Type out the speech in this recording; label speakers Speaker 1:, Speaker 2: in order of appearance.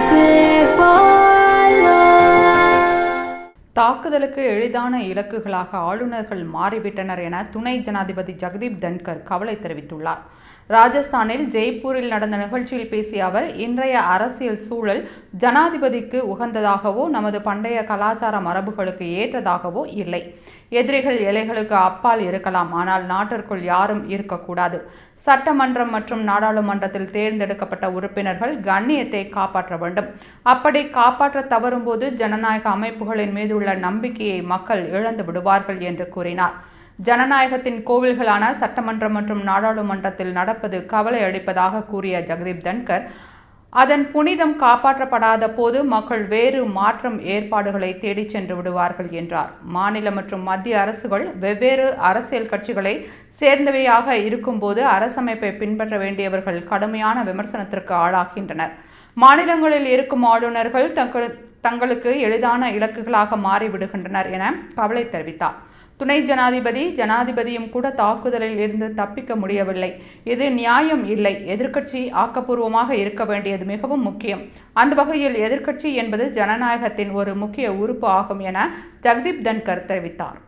Speaker 1: exist தாக்குதலுக்கு எளிதான இலக்குகளாக ஆளுநர்கள் மாறிவிட்டனர் என துணை ஜனாதிபதி ஜெகதீப் தன்கர் கவலை தெரிவித்துள்ளார். ராஜஸ்தானில் ஜெய்ப்பூரில் நடந்த நிகழ்ச்சியில் பேசிய அவர் இன்றைய அரசியல் சூழல் ஜனாதிபதிக்கு உகந்ததாகவோ நமது பண்டைய கலாச்சார மரபுகளுக்கு ஏற்றதாகவோ இல்லை. எதிரிகள் எல்லைகளுக்கு அப்பால் இருக்கலாம் ஆனால் நாட்டிற்குள் யாரும் இருக்கக்கூடாது. சட்டமன்றம் மற்றும் நாடாளுமன்றத்தில் தேர்ந்தெடுக்கப்பட்ட உறுப்பினர்கள் கண்ணியத்தை காப்பாற்ற வேண்டும். அப்படி காப்பாற்ற தவறும்போது ஜனநாயக அமைப்புகளின் மீது உள்ள நம்பிக்கையை மக்கள் இழந்து விடுவார்கள் என்று கூறினார். ஜனநாயகத்தின் கோவில்களான சட்டமன்றம் மற்றும் நாடாளுமன்றத்தில் நடப்பது கவலை அளிப்பதாக கூறிய ஜெகதீப் தன்கர் அதன் புனிதம் காப்பாற்றப்படாத போது மக்கள் வேறு மாற்றம் ஏற்பாடுகளை தேடிச் சென்று விடுவார்கள் என்றார். மாநில மற்றும் மத்திய அரசுகள் வெவ்வேறு அரசியல் கட்சிகளை சேர்ந்தவையாக இருக்கும்போது அரசமைப்பை பின்பற்ற வேண்டியவர்கள் கடுமையான விமர்சனத்திற்கு ஆளாகின்றனர். மாநிலங்களில் இருக்கும் ஆளுநர்கள் தங்கள் தங்களுக்கு எளிதான இலக்குகளாக மாறிவிடுகின்றனர் என கவலை தெரிவித்தார். துணை ஜனாதிபதி ஜனாதிபதியும் கூட தாக்குதலில் இருந்து தப்பிக்க முடியவில்லை. இது நியாயம் இல்லை. எதிர்க்கட்சி ஆக்கப்பூர்வமாக இருக்க வேண்டியது மிகவும் முக்கியம். அந்த வகையில் எதிர்க்கட்சி என்பது ஜனநாயகத்தின் ஒரு முக்கிய உறுப்பு ஆகும் என ஜெகதீப் தன்கர் தெரிவித்தார்.